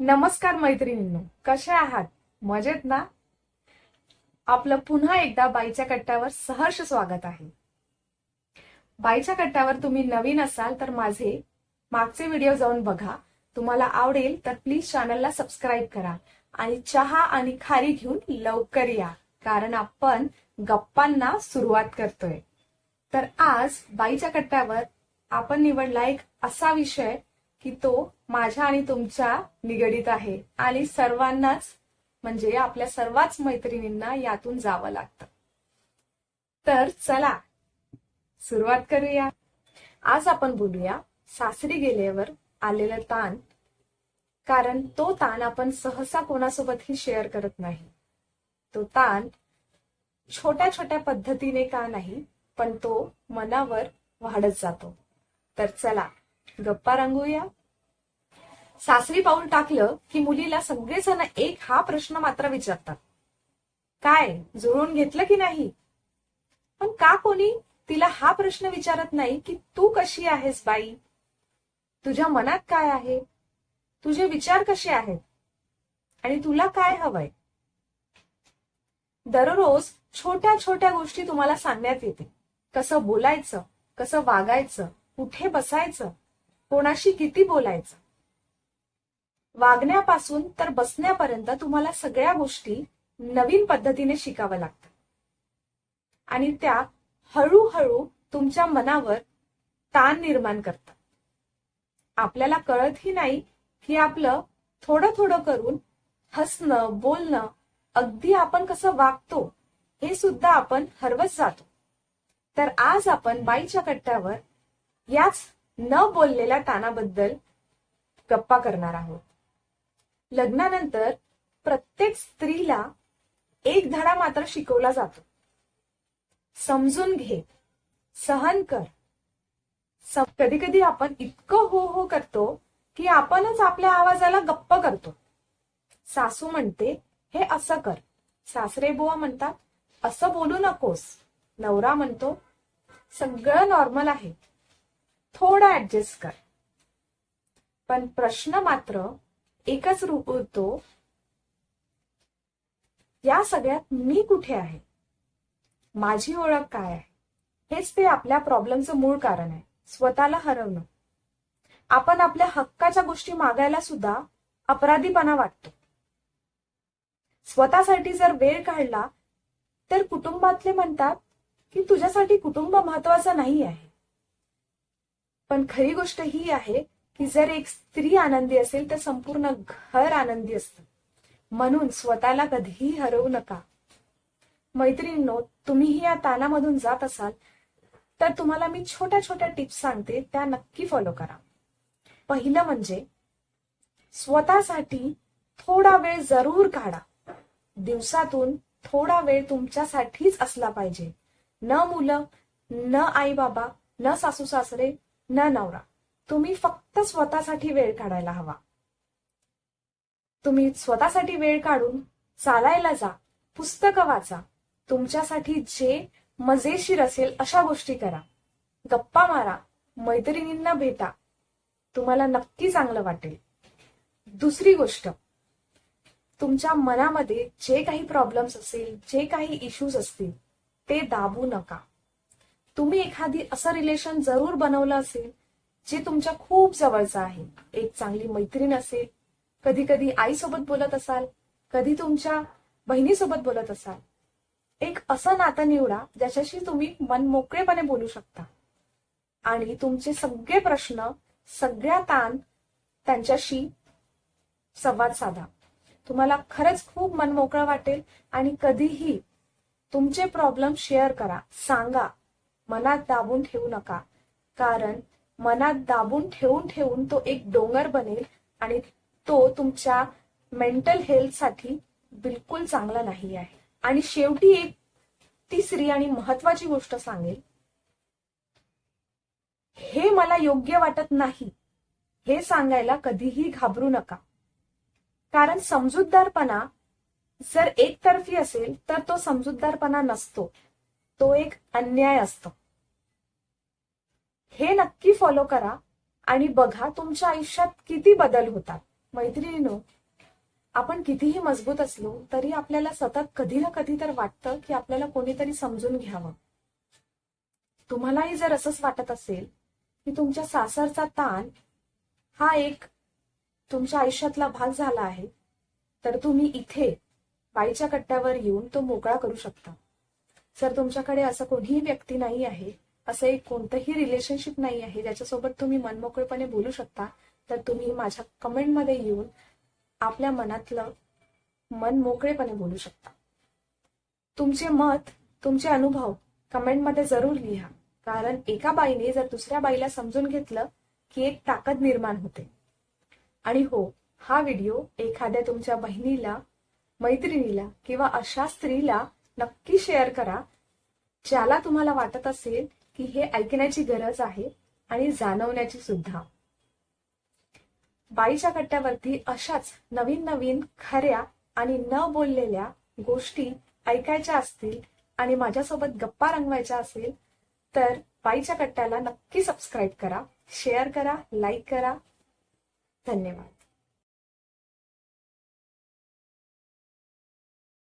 नमस्कार मैत्रिणींनो कशा आहात? मजेत ना? आपलं पुन्हा एकदा बाईच्या कट्ट्यावर सहर्ष स्वागत आहे. बाईच्या कट्ट्यावर तुम्ही नवीन असाल तर माझे मागचे व्हिडिओ जाऊन बघा. तुम्हाला आवडेल तर प्लीज चॅनलला सबस्क्राईब करा आणि चहा आणि खारी घेऊन लवकर या कारण आपण गप्पांना सुरुवात करतोय. तर आज बाईच्या कट्ट्यावर आपण निवडला एक असा विषय की तो माझ्या आणि तुमच्या निगडीत आहे. आणि सर्वांनाच म्हणजे आपल्या सर्वाच मैत्रिणींना यातून जावं लागतं. तर चला सुरुवात करूया. आज आपण बोलूया सासरी गेल्यावर आलेलं ताण. कारण तो ताण आपण सहसा कोणासोबतही शेअर करत नाही. तो ताण छोट्या छोट्या पद्धतीने का नाही पण तो मनावर वाढत जातो. तर चला गप्पा रंगूया. सासरी पाऊल टाकलं की मुलीला सगळेजण एक हा प्रश्न मात्र विचारतात. काय जुळून घेतलं की नाही? पण का कोणी तिला हा प्रश्न विचारत नाही की तू कशी आहेस बाई? तुझ्या मनात काय आहे? तुझे विचार कसे आहेत? आणि तुला काय हवंय? दररोज छोट्या छोट्या गोष्टी तुम्हाला सांगण्यात येते. कसं बोलायचं कसं वागायचं कुठे बसायचं कोणाशी किती बोलायचं? वागण्यापासून तर बसण्यापर्यंत तुम्हाला सगळ्या गोष्टी नवीन पद्धतीने शिकाव्या लागतात. आणि त्या हळूहळू तुमच्या मनावर ताण निर्माण करतात. आपल्याला कळतही नाही की आपलं थोडं थोडं करून हसणं बोलणं अगदी आपण कसं वागतो हे सुद्धा आपण हरवत जातो. तर आज आपण बाईच्या कट्ट्यावर याच न बोललेल्या ताणाबद्दल गप्पा करणार आहोत. लग्नानंतर प्रत्येक स्त्रीला एक धडा मात्र शिकवला जातो. समजून घे सहन कर. कधी कधी आपण इतकं हो हो करतो की आपणच आपल्या आवाजाला गप्प करतो. सासू म्हणते हे असं कर. सासरे बुवा म्हणतात असं बोलू नकोस. नवरा म्हणतो सगळं नॉर्मल आहे. थोडा ऍडजस्ट कर. पण प्रश्न मात्र एकच रूप उरतो या सगळ्यात मी कुठे आहे? माझी ओळख काय आहे? हेच ते आपल्या प्रॉब्लेमचं मूळ कारण आहे. स्वतःला हरवणं. आपण आपल्या हक्काच्या गोष्टी मागायला सुद्धा अपराधीपणा वाटतो. स्वतःसाठी जर वेळ काढला तर कुटुंबातले म्हणतात की तुझ्यासाठी कुटुंब महत्वाचं नाही आहे पण खरी गोष्ट ही आहे की जर एक स्त्री आनंदी असेल तर संपूर्ण घर आनंदी असतं. म्हणून स्वतःला कधीही हरवू नका. मैत्रिणींनो तुम्हीही या तालामधून जात असाल तर तुम्हाला मी छोट्या छोट्या टिप्स सांगते त्या नक्की फॉलो करा. पहिलं म्हणजे स्वतःसाठी थोडा वेळ जरूर काढा. दिवसातून थोडा वेळ तुमच्यासाठीच असला पाहिजे. न मुलं न आई बाबा न सासू सासरे न नवरा. तुम्ही फक्त स्वतःसाठी वेळ काढायला हवा. तुम्ही स्वतःसाठी वेळ काढून चालायला जा पुस्तकं वाचा. तुमच्यासाठी जे मजेशीर असेल अशा गोष्टी करा. गप्पा मारा मैत्रिणींना भेटा. तुम्हाला नक्की चांगलं वाटेल. दुसरी गोष्ट तुमच्या मनामध्ये जे काही प्रॉब्लेम्स असेल जे काही इश्यूज असतील ते दाबू नका. तुम्ही एखादी असं रिलेशन जरूर बनवलं असेल जे तुमच्या खूप जवळचं आहे. एक चांगली मैत्रीण असेल कधी कधी आईसोबत बोलत असाल कधी तुमच्या बहिणीसोबत बोलत असाल. एक असं नातं निवडा ज्याच्याशी तुम्ही मन मोकळेपणे बोलू शकता. आणि तुमचे सगळे प्रश्न सगळ्या ताण त्यांच्याशी संवाद साधा. तुम्हाला खरंच खूप मन मोकळं वाटेल आणि कधीही तुमचे प्रॉब्लेम शेअर करा सांगा मनात दाबून ठेवू नका. कारण मनात दाबून ठेवून ठेवून तो एक डोंगर बनेल आणि तो तुमच्या मेंटल हेल्थसाठी बिलकुल चांगला नाही आहे. आणि शेवटी एक तिसरी आणि महत्वाची गोष्ट सांगेल. हे मला योग्य वाटत नाही. हे सांगायला कधीही घाबरू नका. कारण समजूतदारपणा जर एकतर्फी असेल तर तो समजूतदारपणा नसतो. तो एक अन्याय असतो. हे नक्की फॉलो करा आणि बघा तुमच्या आयुष्यात किती बदल होतात. मैत्रिणीनो आपण कितीही मजबूत असलो तरी आपल्याला सतत कधी ना कधी तर वाटतं की आपल्याला कोणीतरी समजून घ्यावं. तुम्हालाही जर असंच वाटत असेल की तुमच्या सासरचा ताण हा एक तुमच्या आयुष्यातला भाग झाला आहे तर तुम्ही इथे बाईच्या कट्ट्यावर येऊन तो मोकळा करू शकता. जर तुमच्याकडे असं कोणीही व्यक्ती नाही आहे असं एक कोणतंही रिलेशनशिप नाही आहे ज्याच्यासोबत तुम्ही मनमोकळपणे बोलू शकता तर तुम्ही माझ्या कमेंटमध्ये येऊन आपल्या मनातलं मन मोकळेपणे बोलू शकता. तुमचे मत तुमचे अनुभव कमेंटमध्ये जरूर लिहा. कारण एका बाईने जर दुसऱ्या बाईला समजून घेतलं की एक ताकद निर्माण होते. आणि हो हा व्हिडिओ एखाद्या तुमच्या बहिणीला मैत्रिणीला किंवा अशा स्त्रीला नक्की शेअर करा ज्याला तुम्हाला वाटत असेल की हे ऐकण्याची गरज आहे आणि जाणवण्याची सुद्धा. बाईच्या कट्ट्यावरती अशाच नवीन नवीन खऱ्या आणि न बोललेल्या गोष्टी ऐकायच्या असतील आणि माझ्यासोबत गप्पा रंगवायच्या असेल तर बाईच्या कट्ट्याला नक्की सबस्क्राईब करा शेअर करा लाईक करा. धन्यवाद.